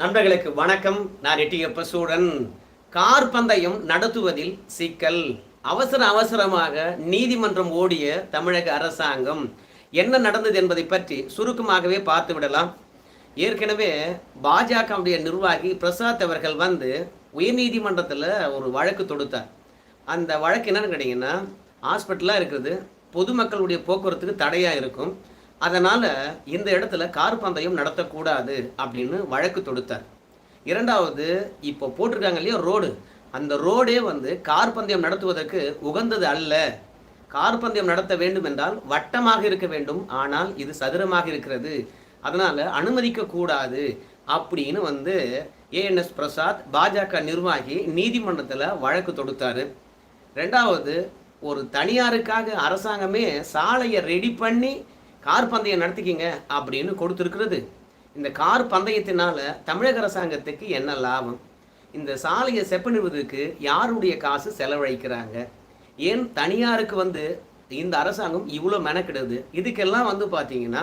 நண்பர்களுக்கு வணக்கம். நான் எட்டியப்ப சூழன் கார் பந்தயம் நடத்துவதில் சிக்கல். அவசர அவசரமாக நீதிமன்றம் ஓடிய தமிழக அரசாங்கம் என்ன நடந்தது என்பதை பற்றி சுருக்கமாகவே பார்த்து விடலாம். ஏற்கனவே பாஜகவுடைய நிர்வாகி பிரசாத் அவர்கள் வந்து உயர்நீதிமன்றத்தில் ஒரு வழக்கு தொடுத்தார். அந்த வழக்கு என்னன்னு கேட்டிங்கன்னா ஹாஸ்பிட்டலாக இருக்கிறது. பொதுமக்களுடைய போக்குவரத்துக்கு தடையாக இருக்கும். அதனால் இந்த இடத்துல கார் பந்தயம் நடத்தக்கூடாது அப்படின்னு வழக்கு தொடுத்தார். இரண்டாவது இப்போ போட்டிருக்காங்க இல்லையா ரோடு. அந்த ரோடே வந்து கார் பந்தயம் நடத்துவதற்கு உகந்தது அல்ல. கார் பந்தயம் நடத்த வேண்டும் என்றால் வட்டமாக இருக்க வேண்டும். ஆனால் இது சதுரமாக இருக்கிறது. அதனால் அனுமதிக்க கூடாது அப்படின்னு வந்து ஏஎன்எஸ் பிரசாத் பாஜக நிர்வாகி நீதிமன்றத்தில் வழக்கு தொடுத்தாரு. ரெண்டாவது ஒரு தனியாருக்காக அரசாங்கமே சாலையை ரெடி பண்ணி கார் பந்தயம் நடத்திக்கிங்க அப்படின்னு கொடுத்துருக்கிறது. இந்த கார் பந்தயத்தினால தமிழக அரசாங்கத்துக்கு என்ன லாபம்? இந்த சாலையை செப்பனிடுவதற்கு யாருடைய காசு செலவழிக்கிறாங்க? ஏன் தனியாருக்கு வந்து இந்த அரசாங்கம் இவ்வளோ மெனக்கிடுது? இதுக்கெல்லாம் வந்து பார்த்தீங்கன்னா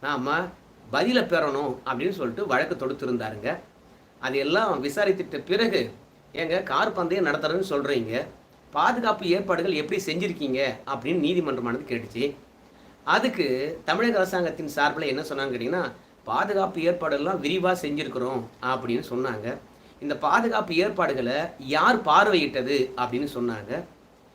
நாம் பதிலை பெறணும் அப்படின்னு சொல்லிட்டு வழக்கு தொடுத்திருந்தாருங்க. அதையெல்லாம் விசாரித்துட்ட பிறகு ஏங்க கார் பந்தயம் நடத்துறேன்னு சொல்கிறீங்க பாதுகாப்பு ஏற்பாடுகள் எப்படி செஞ்சுருக்கீங்க அப்படின்னு நீதிமன்றமானது கேட்டுச்சு. அதுக்கு தமிழக அரசாங்கத்தின் சார்பில் என்ன சொன்னாங்க கேட்டிங்கன்னா பாதுகாப்பு ஏற்பாடுகள்லாம் விரிவாக செஞ்சுருக்கிறோம் அப்படின்னு சொன்னாங்க. இந்த பாதுகாப்பு ஏற்பாடுகளை யார் பார்வையிட்டது அப்படின்னு சொன்னாங்க.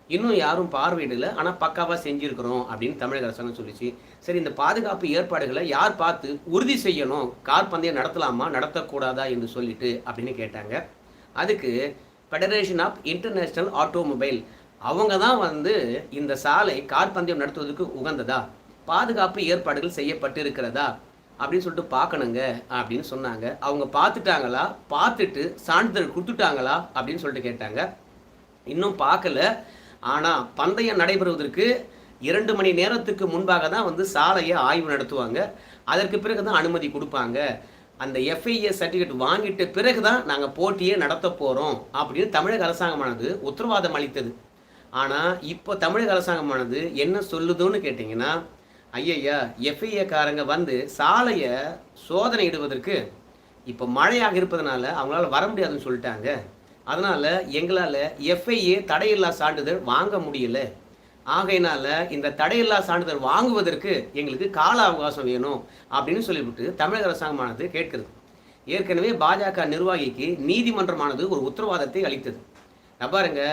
இன்னும் யாரும் பார்வையிடலை ஆனால் பக்காவாக செஞ்சுருக்கிறோம் அப்படின்னு தமிழக அரசாங்கம் சொல்லிச்சு. சரி இந்த பாதுகாப்பு ஏற்பாடுகளை யார் பார்த்து உறுதி செய்யணும் கார் பந்தயம் நடத்தலாமா நடத்தக்கூடாதா என்று சொல்லிட்டு அப்படின்னு கேட்டாங்க. அதுக்கு ஃபெடரேஷன் ஆஃப் இன்டர்நேஷ்னல் ஆட்டோமொபைல் அவங்க தான் வந்து இந்த சாலை கார் பந்தயம் நடத்துவதற்கு உகந்ததா? பாதுகாப்பு ஏற்பாடுகள் செய்யப்பட்டு இருக்கிறதா அப்படின்னு சொல்லிட்டு பார்க்கணுங்க அப்படின்னு சொன்னாங்க. அவங்க பார்த்துட்டாங்களா? பார்த்துட்டு சான்றிதழ் கொடுத்துட்டாங்களா? அப்படின்னு சொல்லிட்டு கேட்டாங்க. இன்னும் பார்க்கல. ஆனால் பந்தயம் நடைபெறுவதற்கு இரண்டு மணி நேரத்துக்கு முன்பாக தான் வந்து சாலையை ஆய்வு நடத்துவாங்க. அதற்கு பிறகு தான் அனுமதி கொடுப்பாங்க. அந்த எஃப்ஐஏ சர்டிஃபிகேட் வாங்கிட்ட பிறகு தான் நாங்கள் போட்டியே நடத்த போகிறோம் அப்படின்னு தமிழக அரசாங்கமானது உத்தரவாதம் அளித்தது. ஆனால் இப்போ தமிழக அரசாங்கமானது என்ன சொல்லுதுன்னு கேட்டிங்கன்னா ஐயய்யா எஃப்ஐஏ காரங்க வந்து சாலையை சோதனை இடுவதற்கு இப்போ மழையாக இருப்பதனால அவங்களால வர முடியாதுன்னு சொல்லிட்டாங்க. அதனால் எங்களால் எஃப்ஐஏ தடையில்லா சான்றிதழ் வாங்க முடியல. ஆகையினால இந்த தடையில்லா சான்றிதழ் வாங்குவதற்கு எங்களுக்கு கால அவகாசம் வேணும் அப்படின்னு சொல்லிவிட்டு தமிழக அரசாங்கமானது கேட்கிறது. ஏற்கனவே பாஜக நிர்வாகிக்கு நீதிமன்றமானது ஒரு உத்தரவாதத்தை அளித்தது. பாருங்கள் பாருங்க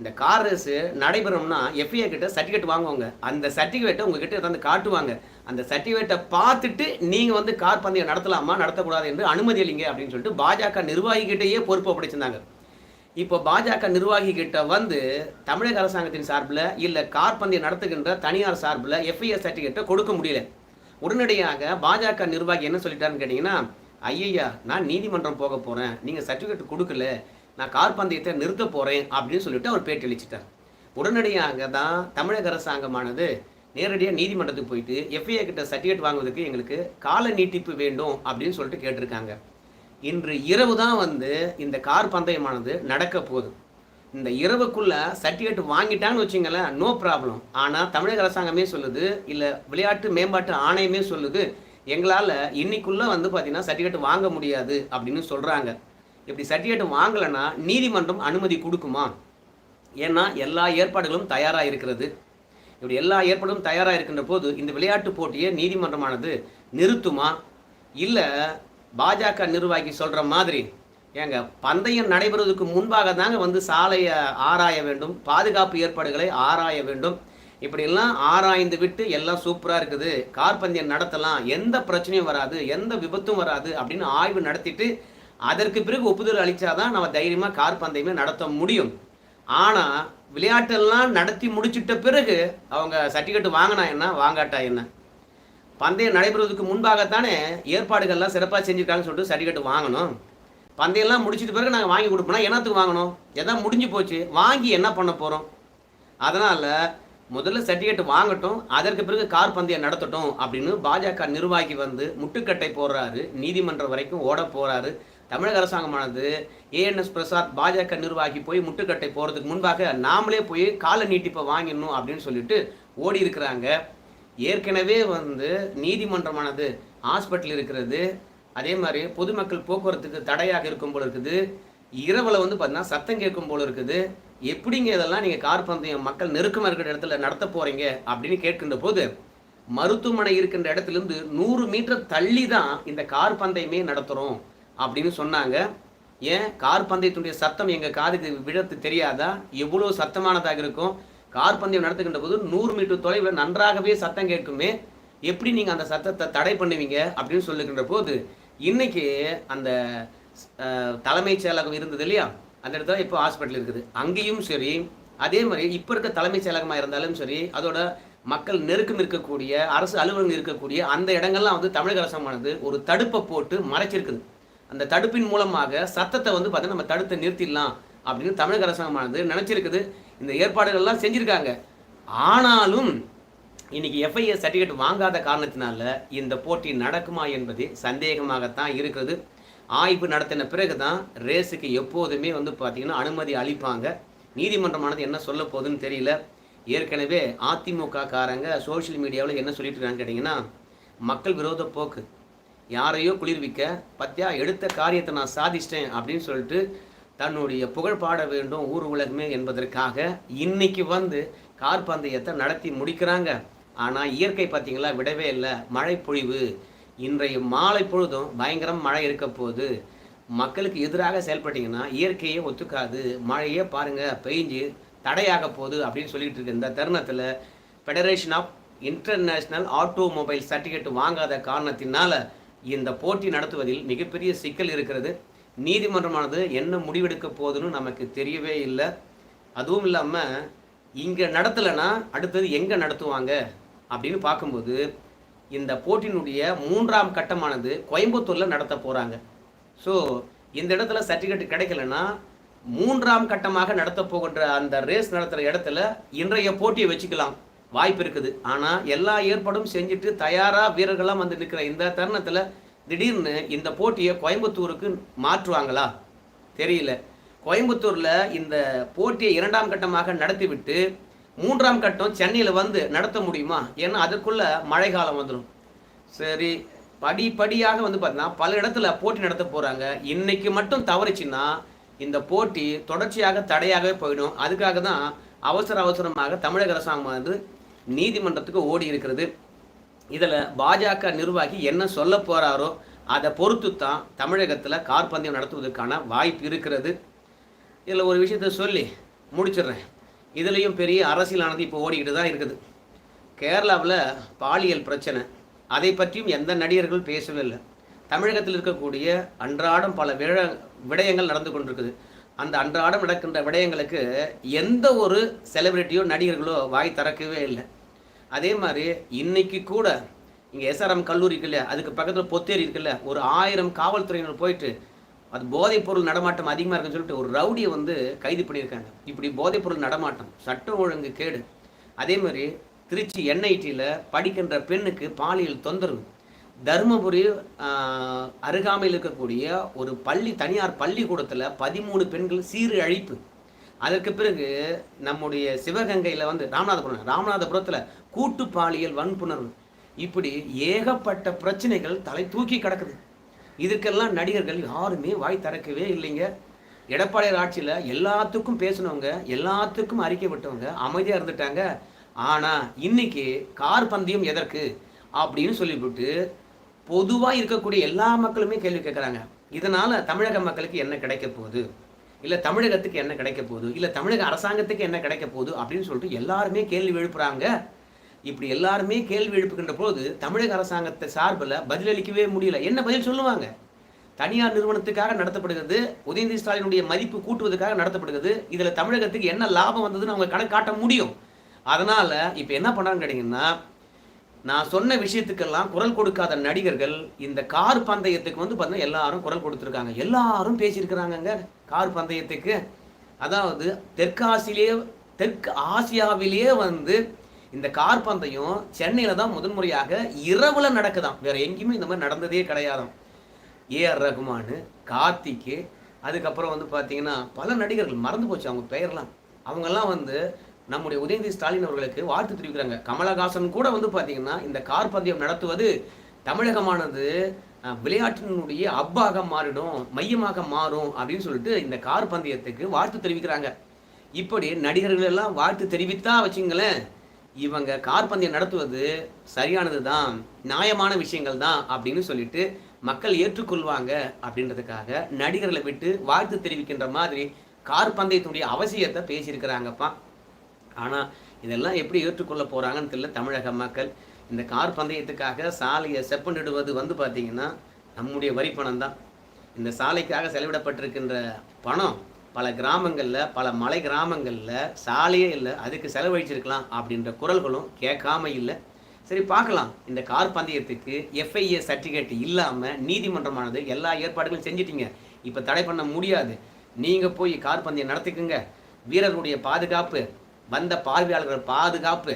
இந்த கார் ரேஸ் நடைபெறும்னா எஃப்ஐஏ கிட்ட சர்டிஃபிகேட் வாங்குவாங்க. அந்த சர்டிஃபிகேட்டை உங்ககிட்ட வந்து காட்டுவாங்க. அந்த சர்டிஃபிகேட்டை பார்த்துட்டு நீங்கள் வந்து கார் பந்தயம் நடத்தலாமா நடத்தக்கூடாது என்று அனுமதி இல்லைங்க அப்படின்னு சொல்லிட்டு பாஜக நிர்வாகிகிட்டேயே பொறுப்பு ஒப்படைச்சிருந்தாங்க. இப்போ பாஜக நிர்வாகி கிட்ட வந்து தமிழக அரசாங்கத்தின் சார்பில் இல்லை கார் பந்தயம் நடத்துகின்ற தனியார் சார்பில் எஃப்ஐஆர் சர்டிஃபிகேட்டை கொடுக்க முடியல. உடனடியாக பாஜக நிர்வாகி என்ன சொல்லிட்டாருன்னு கேட்டிங்கன்னா ஐயய்யா நான் நீதிமன்றம் போக போகிறேன் நீங்கள் சர்டிஃபிகேட் கொடுக்கல. நான் கார் பந்தயத்தை நிறுத்த போகிறேன் அப்படின்னு சொல்லிட்டு அவர் பேட்டி அளிச்சிட்டார். உடனடியாக தான் தமிழக அரசாங்கமானது நேரடியாக நீதிமன்றத்துக்கு போயிட்டு எஃப்ஐஏ கிட்ட சர்டிஃபிகேட் வாங்குவதற்கு எங்களுக்கு கால நீட்டிப்பு வேண்டும் அப்படின்னு சொல்லிட்டு கேட்டிருக்காங்க. இன்று இரவு தான் வந்து இந்த கார் பந்தயமானது நடக்க போகுது. இந்த இரவுக்குள்ள சர்டிஃபிகேட் வாங்கிட்டாங்கன்னு வச்சிங்களேன் நோ ப்ராப்ளம் ஆனால் தமிழக அரசாங்கமே சொல்லுது இல்லை விளையாட்டு மேம்பாட்டு ஆணையமே சொல்லுது எங்களால் இன்னைக்குள்ளே வந்து பார்த்தீங்கன்னா சர்டிஃபிகேட் வாங்க முடியாது அப்படின்னு சொல்கிறாங்க இப்படி சர்டிஃபிகேட் வாங்கலைன்னா நீதிமன்றம் அனுமதி கொடுக்குமா? ஏன்னா எல்லா ஏற்பாடுகளும் தயாராக இருக்கிறது இப்படி எல்லா ஏற்பாடும் தயாராக இருக்கின்ற போது இந்த விளையாட்டு போட்டியை நீதிமன்றமானது நிறுத்துமா? இல்லை பாஜக நிர்வாகி சொல்கிற மாதிரி ஏங்க பந்தயம் நடைபெறுவதற்கு முன்பாக தாங்க வந்து சாலையை ஆராய வேண்டும் பாதுகாப்பு ஏற்பாடுகளை ஆராய வேண்டும். இப்படியெல்லாம் ஆராய்ந்து விட்டு எல்லாம் சூப்பராக இருக்குது. கார் பந்தயம் நடத்தலாம் எந்த பிரச்சனையும் வராது எந்த விபத்தும் வராது அப்படின்னு ஆய்வு நடத்திட்டு அதற்கு பிறகு ஒப்புதல் அளித்தாதான் நம்ம தைரியமாக கார் பந்தயமே நடத்த முடியும். ஆனால் விளையாட்டெல்லாம் நடத்தி முடிச்சிட்ட பிறகு அவங்க சர்டிஃபிகேட் வாங்கினா என்ன வாங்காட்டா என்ன? பந்தயம் நடைபெறுவதற்கு முன்பாகத்தானே ஏற்பாடுகள்லாம் சிறப்பாக செஞ்சுருக்காங்கன்னு சொல்லிட்டு சர்டிஃபிகேட் வாங்கணும். பந்தயம்லாம் முடிச்சிட்ட பிறகு நாங்கள் வாங்கி கொடுப்போம்னா என்னத்துக்கு வாங்கணும்? எதாவது முடிஞ்சு போச்சு வாங்கி என்ன பண்ண போகிறோம் அதனால் முதல்ல சர்டிஃபிகேட் வாங்கட்டும் அதற்கு பிறகு கார் பந்தயம் நடத்தட்டும் அப்படின்னு பாஜக நிர்வாகி வந்து முட்டுக்கட்டை போடுறாரு. நீதிமன்றம் வரைக்கும் ஓட போகிறாரு தமிழக அரசாங்கமானது ஏஎன்எஸ் பிரசாத் பாஜக நிர்வாகி போய் முட்டுக்கட்டை போகிறதுக்கு முன்பாக நாமளே போய் கால நீட்டிப்பை வாங்கிடணும் அப்படின்னு சொல்லிட்டு ஓடி இருக்கிறாங்க. ஏற்கனவே வந்து நீதிமன்றமானது ஹாஸ்பிட்டல் இருக்கிறது. அதே மாதிரி பொதுமக்கள் போக்குவரத்துக்கு தடையாக இருக்கும் போல இருக்குது. இரவில் வந்து பார்த்தீங்கன்னா சத்தம் கேட்கும் போல இருக்குது. எப்படிங்க இதெல்லாம் நீங்கள் கார் பந்தயம் மக்கள் நெருக்கமாக இருக்கிற இடத்துல நடத்த போகிறீங்க அப்படின்னு கேட்கின்ற போது மருத்துவமனை இருக்கின்ற இடத்துலேருந்து நூறு மீட்டர் தள்ளி தான் இந்த கார் பந்தயமே நடத்துகிறோம் அப்படின்னு சொன்னாங்க. ஏன்? கார் பந்தயத்துடைய சத்தம் எங்கள் காதுக்கு விழத்து தெரியாதா? எவ்வளோ சத்தமானதாக இருக்கும்? கார் பந்தயம் நடத்துகின்ற போது நூறு மீட்டர் தொலைவில் நன்றாகவே சத்தம் கேட்குமே. எப்படி நீங்கள் அந்த சத்தத்தை தடை பண்ணுவீங்க? அப்படின்னு சொல்லுகின்ற போது இன்னைக்கு அந்த தலைமைச் செயலகம் இருந்தது இல்லையா? அந்த இடத்துல இப்போ ஹாஸ்பிட்டல் இருக்குது. அங்கேயும் சரி அதே மாதிரி இப்போ இருக்க தலைமைச் செயலகமாக இருந்தாலும் சரி அதோட மக்கள் நெருக்கம் இருக்கக்கூடிய அரசு அலுவலகம் இருக்கக்கூடிய அந்த இடங்கள்லாம் வந்து தமிழக அரசாங்கமானது ஒரு தடுப்பை போட்டு மறைச்சிருக்குது. அந்த தடுப்பின் மூலமாக சத்தத்தை வந்து பார்த்தீங்கன்னா நம்ம தடுத்து நிறுத்திடலாம் அப்படின்னு தமிழக அரசாங்கமானது நினச்சிருக்குது. இந்த ஏற்பாடுகள்லாம் செஞ்சுருக்காங்க. ஆனாலும் இன்னைக்கு எஃப்ஐஎஸ் சர்டிஃபிகேட் வாங்காத காரணத்தினால இந்த போட்டி நடக்குமா என்பது சந்தேகமாகத்தான் இருக்கிறது. ஆய்வு நடத்தின பிறகு தான் ரேஸுக்கு எப்போதுமே வந்து பார்த்திங்கன்னா அனுமதி அளிப்பாங்க. நீதிமன்றமானது என்ன சொல்ல போகுதுன்னு தெரியல. ஏற்கனவே அதிமுக காரங்க சோஷியல் மீடியாவில் என்ன சொல்லிட்டு இருக்காங்கன்னு கேட்டிங்கன்னா மக்கள் விரோத போக்கு. யாரையோ குளிர்விக்க பத்தியா எடுத்த காரியத்தை நான் சாதிச்சிட்டேன் அப்படின்னு சொல்லிட்டு தன்னுடைய புகழ் பாட வேண்டும் ஊர் உலகமே என்பதற்காக இன்னைக்கு வந்து கார் பந்தயத்தை நடத்தி முடிக்கிறாங்க. ஆனால் இயற்கை பார்த்தீங்களா விடவே இல்லை. மழை பொழிவு இன்றைய மாலை பொழுதும் பயங்கரம் மழை இருக்க போகுது. மக்களுக்கு எதிராக செயல்பட்டீங்கன்னா இயற்கையே ஒத்துக்காது. மழையே பாருங்கள் பெய்ஞ்சு தடையாக போகுது அப்படின்னு சொல்லிட்டு இருக்கு இந்த தருணத்தில் federation of international automobile certificate வாங்காத காரணத்தினால இந்த போட்டி நடத்துவதில் மிகப்பெரிய சிக்கல் இருக்கிறது. நீதிமன்றமானது என்ன முடிவெடுக்க போகுதுன்னு நமக்கு தெரியவே இல்லை. அதுவும் இல்லாமல் இங்கே நடத்தலைன்னா அடுத்தது எங்கே நடத்துவாங்க? அப்படின்னு பார்க்கும்போது இந்த போட்டியினுடைய மூன்றாம் கட்டமானது கோயம்புத்தூரில் நடத்த போகிறாங்க ஸோ இந்த இடத்துல சர்டிஃபிகேட் கிடைக்கலன்னா மூன்றாம் கட்டமாக நடத்த போகின்ற அந்த ரேஸ் நடத்துகிற இடத்துல இன்றைய போட்டியை வச்சுக்கலாம். வாய்ப்பு இருக்குது. ஆனால் எல்லா ஏற்பாடும் செஞ்சுட்டு தயாராக வீரர்கள்லாம் வந்து நிற்கிற இந்த தருணத்தில் திடீர்னு இந்த போட்டியை கோயம்புத்தூருக்கு மாற்றுவாங்களா? தெரியல. கோயம்புத்தூரில் இந்த போட்டியை இரண்டாம் கட்டமாக நடத்திவிட்டு மூன்றாம் கட்டம் சென்னையில் வந்து நடத்த முடியுமா? ஏன்னா அதுக்குள்ள மழை காலம் வந்துடும் சரி படிப்படியாக வந்து பார்த்தீங்கன்னா பல இடத்துல போட்டி நடத்த போகிறாங்க இன்னைக்கு மட்டும் தவறுச்சுன்னா இந்த போட்டி தொடர்ச்சியாக தடையாகவே போயிடும். அதுக்காக தான் அவசர அவசரமாக தமிழக அரசாங்கம் வந்து நீதிமன்றத்துக்கு ஓடி இருக்கிறது. இதில் பாஜக நிர்வாகி என்ன சொல்ல போகிறாரோ அதை பொறுத்து தான் தமிழகத்தில் கார் பந்தயம் நடத்துவதற்கான வாய்ப்பு இருக்கிறது. இதில் ஒரு விஷயத்த சொல்லி முடிச்சிடுறேன். இதுலேயும் பெரிய அரசியலானது இப்போ ஓடிக்கிட்டு தான் இருக்குது. கேரளாவில் பாலியல் பிரச்சனை அதை பற்றியும் எந்த நடிகர்கள் பேசவே இல்லை. தமிழகத்தில் இருக்கக்கூடிய அன்றாடம் பல விழ விடயங்கள் நடந்து கொண்டிருக்குது. அந்த அன்றாடம் நடக்கின்ற விடயங்களுக்கு எந்த ஒரு செலிபிரிட்டியோ நடிகர்களோ வாய் திறக்கவே இல்லை. அதே மாதிரி இன்னைக்கு கூட இங்கே எஸ்ஆர்எம் கல்லூரி இருக்குல்ல அதுக்கு பக்கத்தில் பொத்தேரி இருக்குல்ல ஒரு ஆயிரம் காவல்துறையினர் போயிட்டு அது போதைப்பொருள் நடமாட்டம் அதிகமாக இருக்குன்னு சொல்லிட்டு ஒரு ரவுடியை வந்து கைது பண்ணியிருக்காங்க. இப்படி போதைப்பொருள் நடமாட்டம் சட்டம் ஒழுங்கு கேடு. அதே மாதிரி திருச்சி என்ஐடியில் படிக்கின்ற பெண்ணுக்கு பாலியல் தொந்தரவு. தருமபுரி அருகாமையில் இருக்கக்கூடிய ஒரு பள்ளி தனியார் பள்ளிக்கூடத்தில் பதிமூணு பெண்கள் சீறு அழிப்பு. அதற்கு பிறகு நம்முடைய சிவகங்கையில் வந்து ராமநாதபுரம் ராமநாதபுரத்தில் கூட்டு பாலியல் வன்புணர்வு. இப்படி ஏகப்பட்ட பிரச்சனைகள் தலை தூக்கி கிடக்குது. இதுக்கெல்லாம் நடிகர்கள் யாருமே வாய் திறக்கவே இல்லைங்க. எடப்பாடியார் ஆட்சியில் எல்லாத்துக்கும் பேசினவங்க எல்லாத்துக்கும் அறிக்கை விட்டவங்க அமைதியாக இருந்துட்டாங்க. ஆனால் இன்னைக்கு கார் பந்தயம் எதற்கு? அப்படின்னு சொல்லிவிட்டு பொதுவாக இருக்கக்கூடிய எல்லா மக்களுமே கேள்வி கேட்குறாங்க இதனால் தமிழக மக்களுக்கு என்ன கிடைக்க போகுது? இல்லை தமிழகத்துக்கு என்ன கிடைக்க போகுது? இல்லை தமிழக அரசாங்கத்துக்கு என்ன கிடைக்க போகுது? அப்படின்னு சொல்லிட்டு எல்லாருமே கேள்வி எழுப்புறாங்க. இப்படி எல்லாருமே கேள்வி எழுப்புகின்ற போது தமிழக அரசாங்கத்தை சார்பில் பதிலளிக்கவே முடியல. என்ன பதில் சொல்லுவாங்க? தனியார் நிறுவனத்துக்காக நடத்தப்படுகிறது உதயநிதி ஸ்டாலினுடைய மதிப்பு கூட்டுவதற்காக நடத்தப்படுகிறது இதில் தமிழகத்துக்கு என்ன லாபம் வந்ததுன்னு அவங்க கணக்கு காட்ட முடியும். அதனால் இப்போ என்ன பண்ணாங்கன்னு கேட்டிங்கன்னா நான் சொன்ன விஷயத்துக்கெல்லாம் குரல் கொடுக்காத நடிகர்கள் இந்த கார் பந்தயத்துக்கு வந்து பார்த்தீங்கன்னா எல்லாரும் குரல் கொடுத்துருக்காங்க. எல்லாரும் பேசியிருக்கிறாங்கங்க. கார் பந்தயத்துக்கு. அதாவது தெற்காசிலேயே தெற்கு ஆசியாவிலேயே வந்து இந்த கார் பந்தயம் சென்னையில் தான் முதன்முறையாக இரவில் நடக்குதாம். வேற எங்கேயுமே இந்த மாதிரி நடந்ததே கிடையாதாம். ஏஆர் ரகுமான் கார்த்திக்கு அதுக்கப்புறம் வந்து பார்த்தீங்கன்னா பல நடிகர்கள் மறந்து போச்சு. அவங்க பெயர்லாம். அவங்கெல்லாம் வந்து நம்முடைய உதயநிதி ஸ்டாலின் அவர்களுக்கு வாழ்த்து தெரிவிக்கிறாங்க. கமலஹாசன் கூட வந்து பார்த்தீங்கன்னா இந்த கார் பந்தயம் நடத்துவது தமிழகமானது விளையாட்டினுடைய அப்பாக மாறிடும் மையமாக மாறும் அப்படின்னு சொல்லிட்டு இந்த கார் பந்தயத்துக்கு வாழ்த்து தெரிவிக்கிறாங்க. இப்படி நடிகர்கள் எல்லாம் வாழ்த்து தெரிவித்தா வச்சுங்களேன் இவங்க கார் பந்தயம் நடத்துவது சரியானது தான் நியாயமான விஷயங்கள் தான் அப்படின்னு சொல்லிட்டு மக்கள் ஏற்றுக்கொள்வாங்க அப்படின்றதுக்காக நடிகர்களை விட்டு வாழ்த்து தெரிவிக்கின்ற மாதிரி கார் பந்தயத்தினுடைய அவசியத்தை பேசியிருக்கிறாங்கப்பா. ஆனால் இதெல்லாம் எப்படி ஏற்றுக்கொள்ள போகிறாங்கன்னு தெரியல. தமிழக மக்கள் இந்த கார் பந்தயத்துக்காக சாலையை செப்பனிடுவது வந்து பார்த்தீங்கன்னா நம்முடைய வரி பணம் தான் இந்த சாலைக்காக செலவிடப்பட்டிருக்கின்ற பணம் பல கிராமங்களில் பல மலை கிராமங்களில் சாலையே இல்லை அதுக்கு செலவழிச்சிருக்கலாம் அப்படின்ற குரல்களும் கேட்காம இல்லை. சரி பார்க்கலாம். இந்த கார் பந்தயத்துக்கு எஃப்ஐஏ சர்டிஃபிகேட் இல்லாமல் நீதிமன்றமானது எல்லா ஏற்பாடுகளும் செஞ்சிட்டிங்க. இப்போ தடை பண்ண முடியாது. நீங்கள் போய் கார் பந்தயம் நடத்திக்குங்க. வீரர்களுடைய பாதுகாப்பு வந்த பார்வையாளர்கள் பாதுகாப்பு.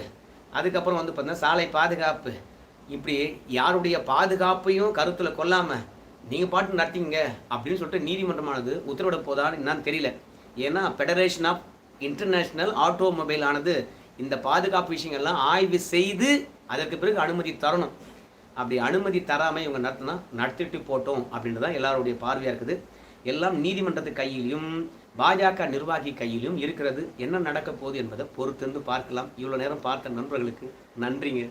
அதுக்கப்புறம் வந்து பார்த்தீங்கன்னா சாலை பாதுகாப்பு. இப்படி யாருடைய பாதுகாப்பையும் கருத்தில் கொள்ளாமல் நீங்கள் பாட்டு நடத்திங்க அப்படின்னு சொல்லிட்டு நீதிமன்றமானது உத்தரவிட போதான்னு என்னன்னு தெரியல. ஏன்னா ஃபெடரேஷன் ஆஃப் இன்டர்நேஷ்னல் ஆட்டோமொபைல் ஆனது இந்த பாதுகாப்பு விஷயங்கள்லாம் ஆய்வு செய்து அதற்கு பிறகு அனுமதி தரணும். அப்படி அனுமதி தராமல் இவங்க நடத்தினா நடத்திட்டு போட்டோம் அப்படின்றதான் எல்லாருடைய பார்வையாக இருக்குது. எல்லாம் நீதிமன்றத்து கையிலும் பாஜக நிர்வாகி கையிலும் இருக்கிறது. என்ன நடக்க போகுது என்பதை பொறுத்திருந்து பார்க்கலாம். இவ்வளோ நேரம் பார்த்த நண்பர்களுக்கு நன்றிங்க.